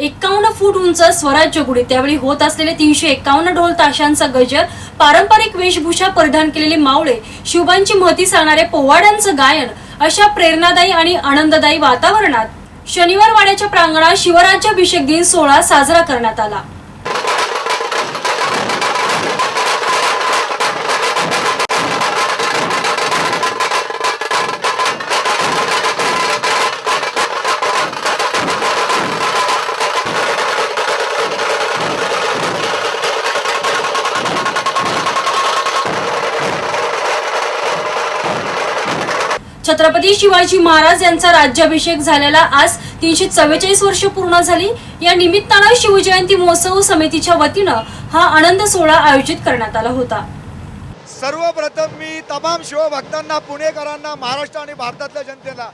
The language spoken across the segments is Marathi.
एक्कावन्न फूट उंच स्वराज्य गुढी त्यावेळी होत असलेले तीनशे एक्कावन्न ढोल ताशांचा गजर पारंपरिक वेशभूषा परिधान केलेले मावळे शिवबांची महती सांगणारे पोवाड्यांचं गायन अशा प्रेरणादायी आणि आनंददायी वातावरणात शनिवार वाड्याच्या प्रांगणात शिवराज्याभिषेक दिन सोहळा साजरा करण्यात आला. छत्रपती शिवाजी महाराज यांचा राज्याभिषेक झालेला आज तीनशे चव्वेचाळीस वर्ष पूर्ण झाली. या निमित्तानं शिवजयंती महोत्सव समितीच्या वतीनं हा आनंद सोहळा आयोजित करण्यात आला होता. सर्वप्रथम मी तमाम शिवभक्तांना पुणेकरांना महाराष्ट्र आणि भारतातल्या जनतेला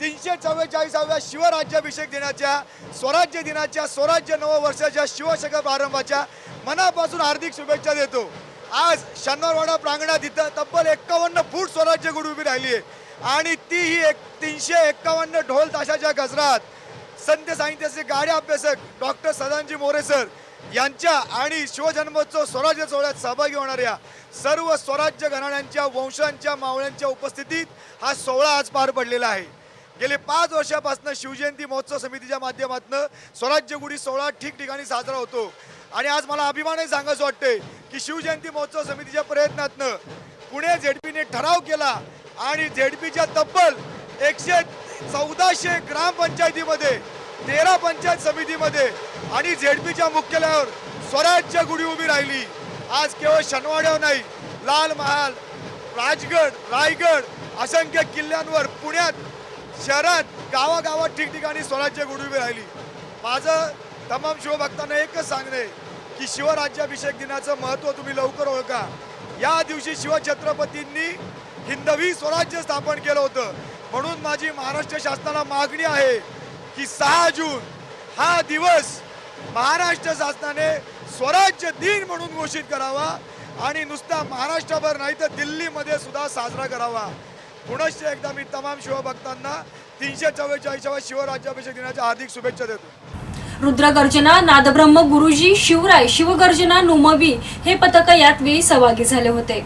तीनशे चव्वेचाळीसाव्या शिवराज्याभिषेक दिनाच्या स्वराज्य दिनाच्या स्वराज्य नववर्षाच्या शिवशक प्रारंभाच्या मनापासून हार्दिक शुभेच्छा देतो. आज शनिवारवाडा प्रांगणात इथं तब्बल एक्कावन्न फूट स्वराज्य गुड उभी राहिली आहे. आणि ती ही एक तीनशे एक्कावन्न ढोल ताशाच्या गजरात. संत साहित्याचे गाडे अभ्यासक डॉक्टर सदानजी मोरे सर यांच्या आणि शिवजन्मोत्सव स्वराज्य सोहळ्यात सहभागी होणाऱ्या सर्व स्वराज्य घराण्यांच्या वंशांच्या मावळ्यांच्या उपस्थितीत हा सोहळा आज पार पडलेला आहे. गेले पाच वर्षापासून शिवजयंती महोत्सव समितीच्या माध्यमातून स्वराज्य गुढी सोहळा ठिकठिकाणी साजरा होतो. आणि आज मला अभिमानही सांगायचं वाटते की शिवजयंती महोत्सव समितीच्या प्रयत्नातनं पुणे झेडपीने ठराव केला आणि झेडपीच्या तब्बल एकशे चौदाशे ग्रामपंचायतीमध्ये तेरा पंचायत समितीमध्ये आणि झेडपीच्या मुख्यालयावर स्वराज्य गुढी उभी राहिली. आज केवळ शनवाड्यावर नाही लाल महाल राजगड रायगड असंख्य किल्ल्यांवर पुण्यात शहरात गावागावात ठिकठिकाणी स्वराज्य गुढी उभी राहिली. माझं तमाम शिवभक्तांना एकच सांगणे की शिवराज्याभिषेक दिनाचं महत्त्व तुम्ही लवकर ओळखा. या दिवशी शिवछत्रपतींनी हिंदवी स्वराज्य स्थापन केलं होतं. म्हणून माझी महाराष्ट्र शासनाला मागणी आहे की सहा जून हा दिवस महाराष्ट्र शासनाने स्वराज्य दिन म्हणून घोषित करावा आणि नुसता महाराष्ट्रभर नाही तर दिल्लीमध्ये सुद्धा साजरा करावा. पुनश्च एकदा मी तमाम शिवभक्तांना तीनशे चव्वेचाळीसाव्या शिवराज्याभिषेक दिनाच्या हार्दिक शुभेच्छा देतो. रुद्रगर्जना नादब्रह्म गुरुजी शिवराय शिवगर्जना नुमवी हे पथक यात वेळी सहभागी झाले होते.